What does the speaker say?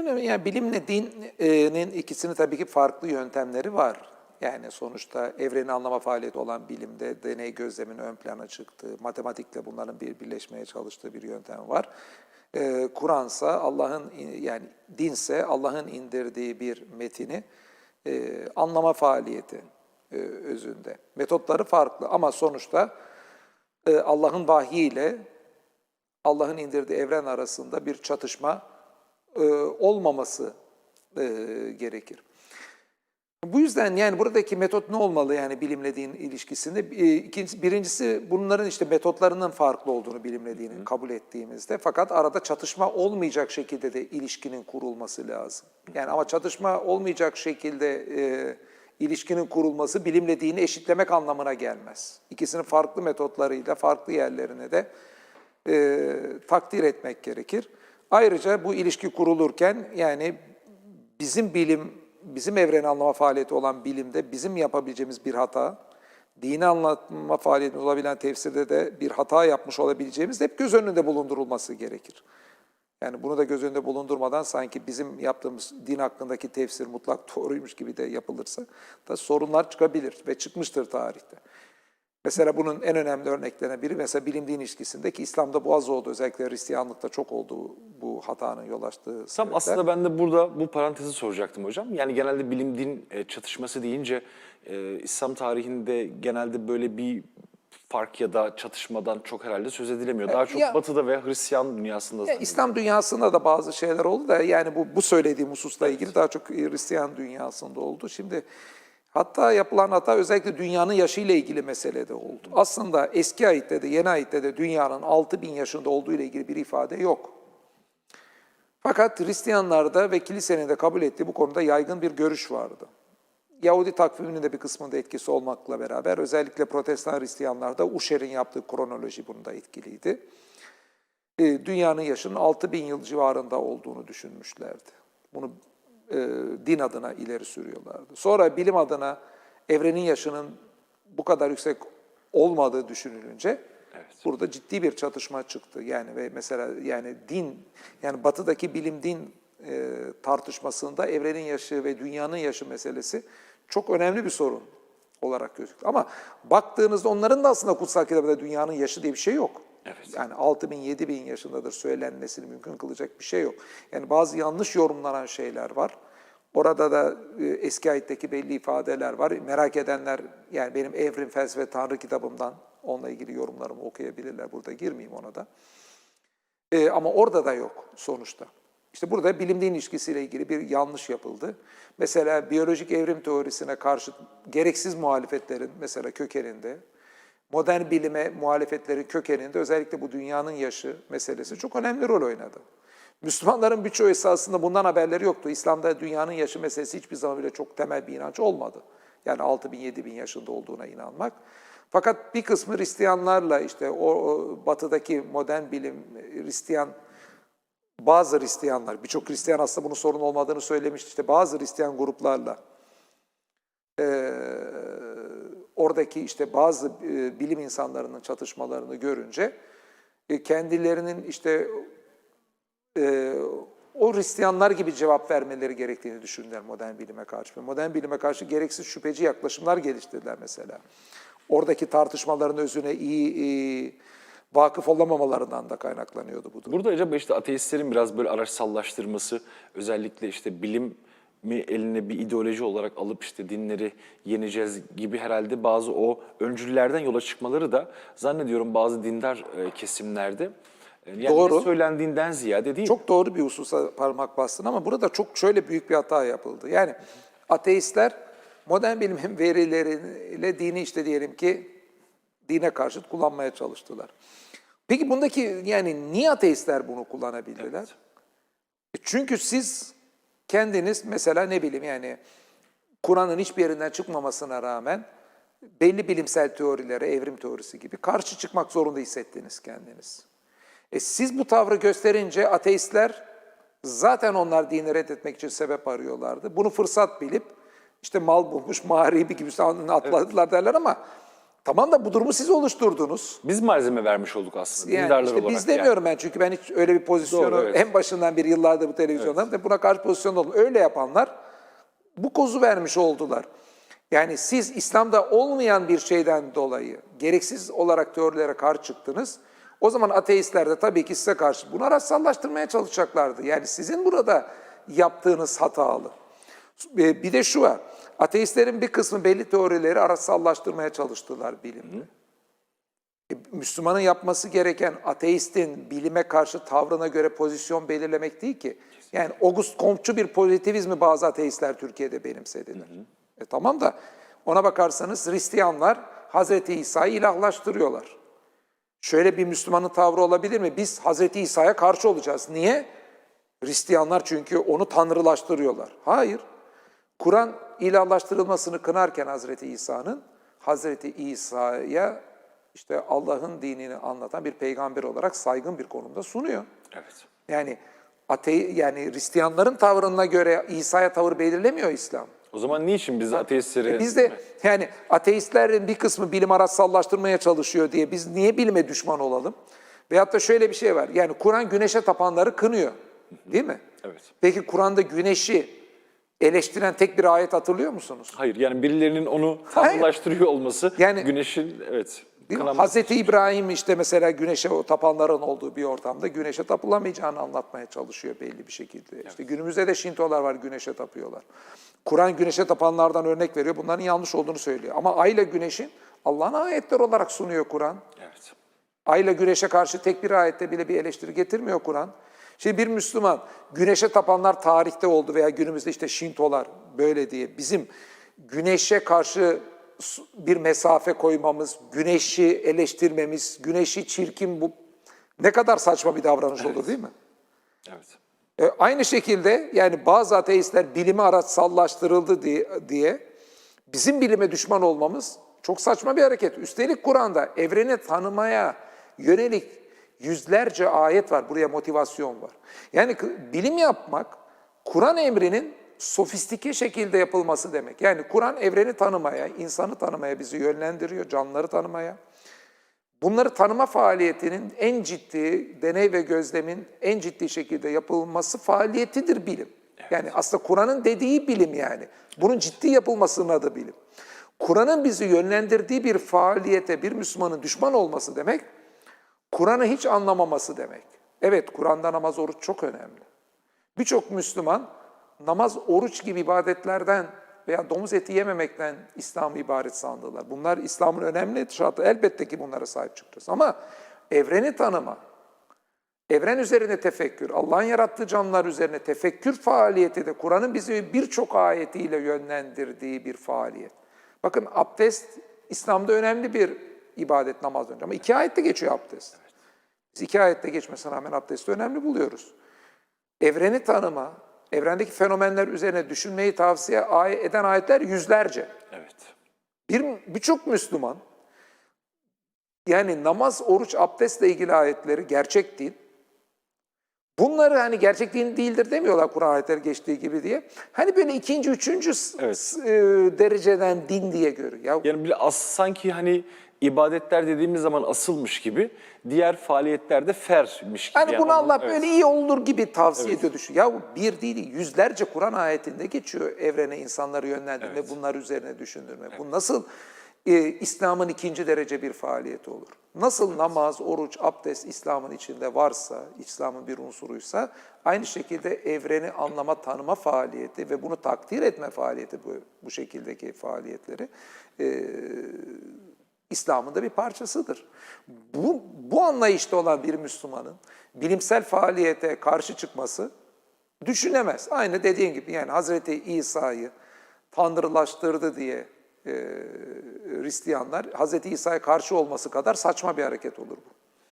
önemli. Yani bilimle dinin ikisinin tabii ki farklı yöntemleri var. Yani sonuçta evreni anlama faaliyeti olan bilimde deney gözlemin ön plana çıktığı, matematikle bunların bir birleşmeye çalıştığı bir yöntem var. Ee, Kur'ansa Allah'ın yani dinse Allah'ın indirdiği bir metini e, anlama faaliyeti e, özünde. Metotları farklı ama sonuçta e, Allah'ın vahyiyle Allah'ın indirdiği evren arasında bir çatışma e, olmaması e, gerekir. Bu yüzden yani buradaki metot ne olmalı yani bilimle din ilişkisinde? E, ikincisi, birincisi bunların işte metotlarının farklı olduğunu bilimle dinin kabul ettiğimizde fakat arada çatışma olmayacak şekilde de ilişkinin kurulması lazım. Yani ama çatışma olmayacak şekilde e, ilişkinin kurulması bilimle dini eşitlemek anlamına gelmez. İkisinin farklı metotlarıyla farklı yerlerine de e, takdir etmek gerekir. Ayrıca bu ilişki kurulurken yani bizim bilim, bizim evreni anlama faaliyeti olan bilimde bizim yapabileceğimiz bir hata, dini anlatma faaliyetimiz olabilen tefsirde de bir hata yapmış olabileceğimiz hep göz önünde bulundurulması gerekir. Yani bunu da göz önünde bulundurmadan sanki bizim yaptığımız din hakkındaki tefsir mutlak doğruymuş gibi de yapılırsa da sorunlar çıkabilir ve çıkmıştır tarihte. Mesela bunun en önemli örneklerinden biri mesela bilim din ilişkisinde ki İslam'da bu az oldu özellikle Hristiyanlıkta çok oldu bu hatanın yol açtığı Tam sebepler. aslında ben de burada bu parantezi soracaktım hocam. Yani genelde bilim din e, çatışması deyince e, İslam tarihinde genelde böyle bir fark ya da çatışmadan çok herhalde söz edilemiyor. Daha çok ya- Batı'da ve Hristiyan dünyasında. Ya. İslam dünyasında da bazı şeyler oldu da yani bu, bu söylediğim hususla ilgili daha çok Hristiyan dünyasında oldu. Şimdi hatta yapılan hata özellikle dünyanın yaşıyla ilgili meselede oldu. Aslında eski ayette de yeni ayette de dünyanın 6000 yaşında olduğu ile ilgili bir ifade yok. Fakat Hristiyanlarda ve kilisenin de kabul ettiği bu konuda yaygın bir görüş vardı. Yahudi takviminin de bir kısmında etkisi olmakla beraber özellikle Protestan Hristiyanlarda Usher'in yaptığı kronoloji bunda etkiliydi. E, dünyanın yaşının 6000 yıl civarında olduğunu düşünmüşlerdi. Bunu e, din adına ileri sürüyorlardı. Sonra bilim adına evrenin yaşının bu kadar yüksek olmadığı düşünülünce burada ciddi bir çatışma çıktı. Yani ve mesela yani din yani batıdaki bilim din e, tartışmasında evrenin yaşı ve dünyanın yaşı meselesi çok önemli bir sorun olarak gözüktü. Ama baktığınızda onların da aslında kutsal kitabında dünyanın yaşı diye bir şey yok. Evet. Yani 6 bin, 7 bin yaşındadır söylenmesini mümkün kılacak bir şey yok. Yani bazı yanlış yorumlanan şeyler var. Orada da e, eski ayetteki belli ifadeler var. Merak edenler yani benim Evrim Felsefe Tanrı kitabımdan onunla ilgili yorumlarımı okuyabilirler. Burada girmeyeyim ona da. E, ama orada da yok sonuçta. İşte burada bilim din ilişkisiyle ilgili bir yanlış yapıldı. Mesela biyolojik evrim teorisine karşı gereksiz muhalefetlerin mesela kökeninde, modern bilime muhalefetlerin kökeninde özellikle bu dünyanın yaşı meselesi çok önemli rol oynadı. Müslümanların birçoğu esasında bundan haberleri yoktu. İslam'da dünyanın yaşı meselesi hiçbir zaman bile çok temel bir inanç olmadı. Yani 6 bin, 7 bin yaşında olduğuna inanmak. Fakat bir kısmı Hristiyanlarla işte o, batıdaki modern bilim, Hristiyan bazı Hristiyanlar, birçok Hristiyan aslında bunun sorun olmadığını söylemişti. İşte bazı Hristiyan gruplarla eee, oradaki işte bazı e, bilim insanlarının çatışmalarını görünce e, kendilerinin işte e, o Hristiyanlar gibi cevap vermeleri gerektiğini düşündüler modern bilime karşı. Modern bilime karşı gereksiz şüpheci yaklaşımlar geliştirdiler mesela. Oradaki tartışmaların özüne iyi e, vakıf olamamalarından da kaynaklanıyordu bu durum. Burada acaba işte ateistlerin biraz böyle araçsallaştırması, özellikle işte bilim mi eline bir ideoloji olarak alıp işte dinleri yeneceğiz gibi herhalde bazı o öncüllerden yola çıkmaları da zannediyorum bazı dindar e, kesimlerde e, yani Doğru. söylendiğinden ziyade değil. Çok doğru bir hususa parmak bastın ama burada çok şöyle büyük bir hata yapıldı. Yani ateistler modern bilimin verileriyle dini işte diyelim ki dine karşıt kullanmaya çalıştılar. Peki bundaki yani niye ateistler bunu kullanabildiler? E Çünkü siz kendiniz mesela ne bileyim yani Kur'an'ın hiçbir yerinden çıkmamasına rağmen belli bilimsel teorilere, evrim teorisi gibi karşı çıkmak zorunda hissettiniz kendiniz. E siz bu tavrı gösterince ateistler zaten onlar dini reddetmek için sebep arıyorlardı. Bunu fırsat bilip işte mal bulmuş, mağribi gibi atladılar derler ama Tamam da bu durumu siz oluşturdunuz. Biz malzeme vermiş olduk aslında Yani dindarlar işte olarak. biz demiyorum ben çünkü ben hiç öyle bir pozisyonu Doğru, evet. en başından beri yıllardır bu televizyonda ve buna karşı pozisyonda oldum. Öyle yapanlar bu kozu vermiş oldular. Yani siz İslam'da olmayan bir şeyden dolayı gereksiz olarak teorilere karşı çıktınız. O zaman ateistler de tabii ki size karşı bunu araçsallaştırmaya çalışacaklardı. Yani sizin burada yaptığınız hatalı. E, Bir de şu var. Ateistlerin bir kısmı belli teorileri araçsallaştırmaya çalıştılar bilimde. E, Müslümanın yapması gereken ateistin bilime karşı tavrına göre pozisyon belirlemek değil ki. Yani August Comte'cu bir pozitivizmi bazı ateistler Türkiye'de benimsediler. E tamam da ona bakarsanız Hristiyanlar Hazreti İsa'yı ilahlaştırıyorlar. Şöyle bir Müslümanın tavrı olabilir mi? Biz Hazreti İsa'ya karşı olacağız. Niye? Hristiyanlar çünkü onu tanrılaştırıyorlar. Hayır. Kur'an ilahlaştırılmasını kınarken Hazreti İsa'nın, Hazreti İsa'ya işte Allah'ın dinini anlatan bir peygamber olarak saygın bir konumda sunuyor. Evet. Yani ate yani Hristiyanların tavrına göre İsa'ya tavır belirlemiyor İslam. O zaman niçin biz ateistleri... Biz de yani ateistlerin bir kısmı bilim araçsallaştırmaya çalışıyor diye biz niye bilime düşman olalım? Veyahut da şöyle bir şey var. Yani Kur'an güneşe tapanları kınıyor. Değil mi? Evet. Peki Kur'an'da güneşi eleştiren tek bir ayet hatırlıyor musunuz? Hayır yani birilerinin onu tanrılaştırıyor olması Yani- güneşin evet Hazreti İbrahim işte mesela güneşe o tapanların olduğu bir ortamda güneşe tapılamayacağını anlatmaya çalışıyor belli bir şekilde. İşte günümüzde de Şintolar var güneşe tapıyorlar. Kur'an güneşe tapanlardan örnek veriyor. Bunların yanlış olduğunu söylüyor. Ama ay ile güneşin Allah'ın ayetler olarak sunuyor Kur'an. Evet. Ayla güneşe karşı tek bir ayette bile bir eleştiri getirmiyor Kur'an. Şimdi bir Müslüman güneşe tapanlar tarihte oldu veya günümüzde işte Şintolar böyle diye bizim güneşe karşı bir mesafe koymamız, güneşi eleştirmemiz, güneşi çirkin bu ne kadar saçma bir davranış olur değil mi? Evet. E, aynı şekilde yani bazı ateistler bilime araçsallaştırıldı diye, diye bizim bilime düşman olmamız çok saçma bir hareket. Üstelik Kur'an'da evreni tanımaya yönelik yüzlerce ayet var. Buraya motivasyon var. Yani bilim yapmak Kur'an emrinin sofistike şekilde yapılması demek. Yani Kur'an evreni tanımaya, insanı tanımaya bizi yönlendiriyor, canlıları tanımaya. Bunları tanıma faaliyetinin en ciddi, deney ve gözlemin en ciddi şekilde yapılması faaliyetidir bilim. Yani aslında Kur'an'ın dediği bilim yani. Bunun ciddi yapılmasının adı bilim. Kur'an'ın bizi yönlendirdiği bir faaliyete bir Müslümanın düşman olması demek, Kur'an'ı hiç anlamaması demek. Evet, Kur'an'da namaz, oruç çok önemli. Birçok Müslüman namaz, oruç gibi ibadetlerden veya domuz eti yememekten İslam'ı ibaret sandılar. Bunlar İslam'ın önemli şartı. Elbette ki bunlara sahip çıkacağız. Ama evreni tanıma, evren üzerine tefekkür, Allah'ın yarattığı canlılar üzerine tefekkür faaliyeti de Kur'an'ın bizi birçok ayetiyle yönlendirdiği bir faaliyet. Bakın abdest İslam'da önemli bir ibadet namaz önce ama iki ayette geçiyor abdest. Biz iki ayette geçmesine rağmen abdesti önemli buluyoruz. Evreni tanıma, evrendeki fenomenler üzerine düşünmeyi tavsiye eden ayetler yüzlerce. Evet. Bir birçok Müslüman yani namaz, oruç, abdestle ilgili ayetleri gerçek din. Bunları hani gerçek din değildir demiyorlar Kur'an ayetleri geçtiği gibi diye. Hani böyle ikinci, üçüncü Evet. e, dereceden din diye görüyor. Ya Yani bile as sanki hani ibadetler dediğimiz zaman asılmış gibi diğer faaliyetlerde fermiş gibi. Yani bunu Allah evet. böyle iyi olur gibi tavsiye ediyor düşün. Ya bir değil, yüzlerce Kur'an ayetinde geçiyor evrene insanları yönlendirme, bunlar üzerine düşündürme. Bu nasıl e, İslam'ın ikinci derece bir faaliyeti olur? Nasıl namaz, oruç, abdest İslam'ın içinde varsa, İslam'ın bir unsuruysa, aynı şekilde evreni anlama, tanıma faaliyeti ve bunu takdir etme faaliyeti bu, bu şekildeki faaliyetleri e, İslam'ın da bir parçasıdır. Bu, bu anlayışta olan bir Müslümanın bilimsel faaliyete karşı çıkması düşünemez. Aynı dediğin gibi yani Hazreti İsa'yı tanrılaştırdı diye e, Hristiyanlar Hazreti İsa'ya karşı olması kadar saçma bir hareket olur bu.